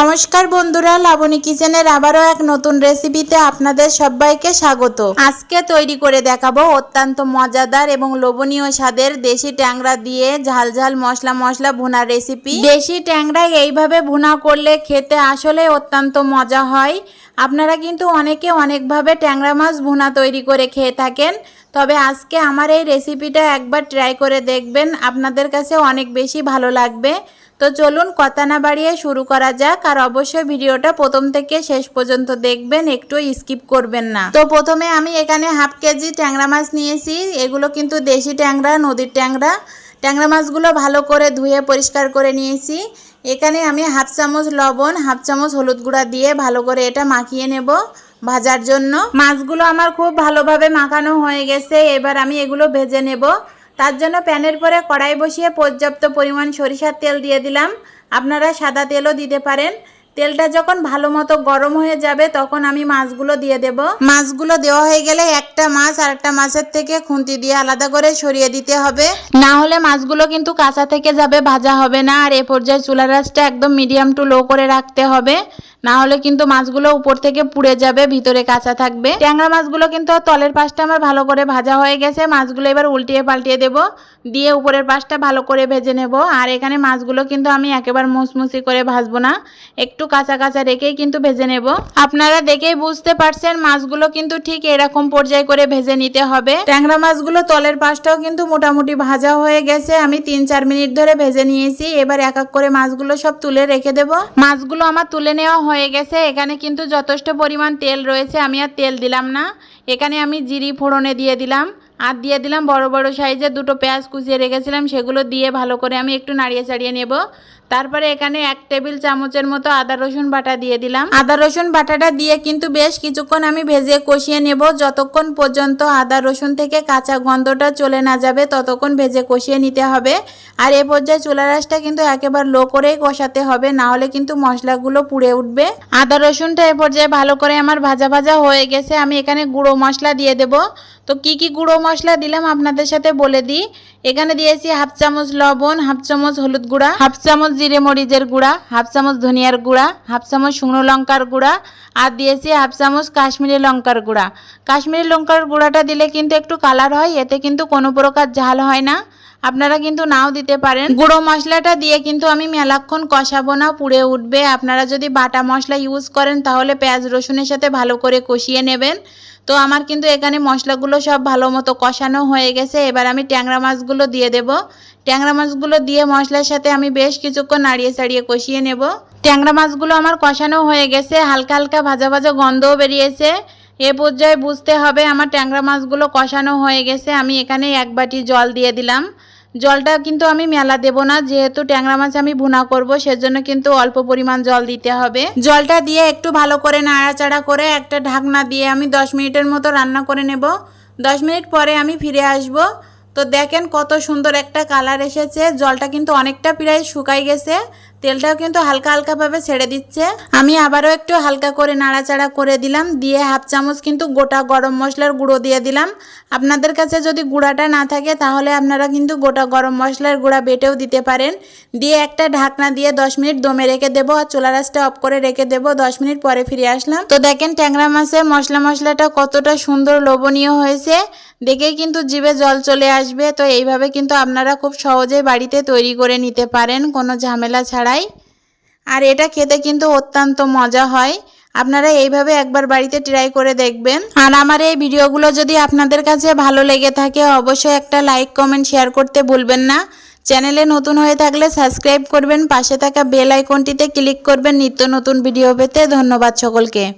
নমস্কার বন্ধুরা, লাবণী কিচেনের আবারও এক নতুন রেসিপিতে আপনাদের সবাইকে স্বাগত। আজকে তৈরি করে দেখাবো অত্যন্ত মজাদার এবং লোভনীয় স্বাদের দেশি ট্যাংরা দিয়ে ঝাল ঝাল মশলা মশলা ভুনা রেসিপি দেশি ট্যাংরা এইভাবে ভুনা করলে খেতে আসলে অত্যন্ত মজা হয়। আপনারা কিন্তু অনেকে অনেকভাবে ট্যাংরা মাছ ভুনা তৈরি করে খেয়ে থাকেন। তবে আজকে আমার এই রেসিপিটা একবার ট্রাই করে দেখবেন, আপনাদের কাছে অনেক বেশি ভালো লাগবে। তো চলুন কথা না বাড়িয়ে শুরু করা যাক, আর অবশ্যই ভিডিওটা প্রথম থেকে শেষ পর্যন্ত দেখবেন, একটু স্কিপ করবেন না। তো প্রথমে আমি এখানে হাফ কেজি ট্যাংরা মাছ নিয়েছি, এগুলো কিন্তু দেশি ট্যাংরা, নদীর ট্যাংরা। ট্যাংরা মাছগুলো ভালো করে ধুয়ে পরিষ্কার করে নিয়েছি। এখানে আমি হাফ চামচ লবণ, হাফ চামচ হলুদ গুঁড়া দিয়ে ভালো করে এটা মাখিয়ে নেব ভাজার জন্য। মাছগুলো আমার খুব ভালোভাবে মাখানো হয়ে গেছে, এবার আমি এগুলো ভেজে নেব। তার জন্য প্যানের পরে কড়াই বসিয়ে পর্যাপ্ত পরিমাণ সরিষার তেল দিয়ে দিলাম। আপনারা সাদা তেলও দিতে পারেন। তেলটা যখন ভালো মতো গরম হয়ে যাবে, তখন আমি মাছগুলো দিয়ে দেব। মাছগুলো দেওয়া হয়ে গেলে একটা মাছ আর একটা মাছের থেকে খুন্তি দিয়ে আলাদা করে সরিয়ে দিতে হবে। না হলে মাছগুলো কিন্তু কাঁচা থেকে যাবে, ভাজা হবে না। আর এ পর্যায়ে চুলা রাসটা একদম মিডিয়াম টু লো করে রাখতে হবে। না হলে কিন্তু মাছগুলো উপর থেকে পুড়ে যাবে, ভিতরে কাঁচা থাকবে। ট্যাংরা মাছগুলো কিন্তু তলের পাশটা আমার ভালো করে ভাজা হয়ে গেছে। মাছগুলো এবার উল্টিয়ে পাল্টিয়ে দেব। দিয়ে উপরের পাশটা ভালো করে ভেজে নেব। আর এখানে মাছগুলো কিন্তু আমি একেবারে মুসমুসি করে ভাজবো না। একটু কাঁচা কাঁচা রেখেই কিন্তু ভেজে নেব। আপনারা দেখেই বুঝতে পারছেন, মাছগুলো কিন্তু ঠিক এরকম পর্যায়ে করে ভেজে নিতে হবে। ট্যাংরা মাছগুলো তলের পাশটাও কিন্তু মোটামুটি ভাজা হয়ে গেছে। আমি তিন চার মিনিট ধরে ভেজে নিয়েছি। এবার এক এক করে মাছগুলো সব তুলে রেখে দেব। মাছগুলো আমার তুলে নেওয়া হয়ে গেছে। এখানে কিন্তু যথেষ্ট পরিমাণ তেল রয়েছে। আমি আর তেল দিলাম না। এখানে আমি জিরি ফোড়নে দিয়ে দিলাম। আর দিয়ে দিলাম বড় বড় সাইজের দুটো পেঁয়াজ কুচিয়ে রেখেছিলাম সেগুলো দিয়ে ভালো করে আমি একটু নাড়িয়ে চাড়িয়ে নেব। তারপরে এখানে এক টেবিল চামচের মতো আদা রসুন বাটা দিয়ে দিলাম। আদা রসুন বাটাটা দিয়ে কিন্তু বেশ কিছুক্ষণ আমি ভেজে কষিয়ে নেব। যতক্ষণ পর্যন্ত আদা রসুন থেকে কাঁচা গন্ধটা চলে না যাবে ততক্ষণ ভেজে কষিয়ে নিতে হবে। আর এ পর্যায়ে চুলা রাসটা কিন্তু একেবারে লো করেই কষাতে হবে না হলে কিন্তু মশলাগুলো পুড়ে উঠবে। আদা রসুনটা এ পর্যায়ে ভালো করে আমার ভাজা ভাজা হয়ে গেছে আমি এখানে গুঁড়ো মশলা দিয়ে দেব। তো কি কি গুঁড়ো মশলা দিলাম, আপনাদের সাথে বলে দিই। এখানে দিয়েছি হাফ চামচ লবণ, হাফ চামচ হলুদ গুঁড়া, হাফ চামচ জিরে মরিচের গুঁড়া, হাফ চামচ ধনিয়ার গুঁড়া, হাফ চামচ শুকনো লঙ্কার গুঁড়া, আর দিয়েছি হাফ চামচ কাশ্মীরি লঙ্কার গুঁড়া। কাশ্মীরি লঙ্কার গুঁড়াটা দিলে কিন্তু একটু কালার হয়, এতে কিন্তু কোনো প্রকার ঝাল হয় না। আপনারা কিন্তু নাও দিতে পারেন। গুঁড়ো মশলাটা দিয়ে কিন্তু আমি মেলাক্ষণ কষাবো না, পুড়ে উঠবে। আপনারা যদি বাটা মশলা ইউজ করেন, তাহলে পেঁয়াজ রসুনের সাথে ভালো করে কষিয়ে নেবেন। তো আমার কিন্তু এখানে মশলাগুলো সব ভালো মতো কষানো হয়ে গেছে। এবার আমি ট্যাংরা মাছগুলো দিয়ে দেব। ট্যাংরা মাছগুলো দিয়ে মশলার সাথে আমি বেশ কিছুক্ষণ নাড়িয়ে চাড়িয়ে কষিয়ে নেব। ট্যাংরা মাছগুলো আমার কষানো হয়ে গেছে। হালকা হালকা ভাজা ভাজা গন্ধও বেরিয়েছে। এ পর্যায়ে বুঝতে হবে আমার ট্যাংরা মাছগুলো কষানো হয়ে গেছে। আমি এখানে এক বাটি জল দিয়ে দিলাম। জলটা কিন্তু আমি মেলা দেব না, যেহেতু ট্যাংরা মাছ আমি ভুনা করব, সেজন্য কিন্তু অল্প পরিমাণ জল দিতে হবে। জলটা দিয়ে একটু ভালো করে নাড়াচাড়া করে একটা ঢাকনা দিয়ে আমি দশ মিনিটের মতো রান্না করে নেব। দশ মিনিট পরে আমি ফিরে আসব। তো দেখেন কত সুন্দর একটা কালার এসেছে, জলটা কিন্তু অনেকটা প্রায় শুকাই গেছে। তেলটাও কিন্তু হালকা হালকাভাবে ছেড়ে দিচ্ছে। আমি আবারও একটু হালকা করে নাড়াচাড়া করে দিলাম, দিয়ে হাফ চামচ কিন্তু গোটা গরম মশলার গুঁড়ো দিয়ে দিলাম। আপনাদের কাছে যদি গুঁড়াটা না থাকে, তাহলে আপনারা কিন্তু গোটা গরম মশলার গুঁড়া বেটেও দিতে পারেন। দিয়ে একটা ঢাকনা দিয়ে দশ মিনিট দমে রেখে দেবো, আর চোলা রাসটা অফ করে রেখে দেবো, দশ মিনিট পরে ফিরে আসলাম। তো দেখেন ট্যাংরা মাছের মশলা মশলাটা কতটা সুন্দর লোভনীয় হয়েছে। দেখেই কিন্তু জিভে জল চলে আসবে, তো এইভাবে কিন্তু আপনারা খুব সহজে বাড়িতে তৈরি করে নিতে পারেন, কোনো ঝামেলা ছাড়াই আর এটা খেতে কিন্তু অত্যন্ত মজা হয়। আপনারা এইভাবে একবার বাড়িতে ট্রাই করে দেখবেন। আর আমার এই ভিডিওগুলো যদি আপনাদের কাছে ভালো লেগে থাকে, অবশ্যই একটা লাইক কমেন্ট শেয়ার করতে ভুলবেন না। চ্যানেলে নতুন হয়ে থাকলে সাবস্ক্রাইব করবেন, পাশে থাকা বেল আইকনটিতে ক্লিক করবেন নিত্য নতুন ভিডিও পেতে। ধন্যবাদ সকলকে।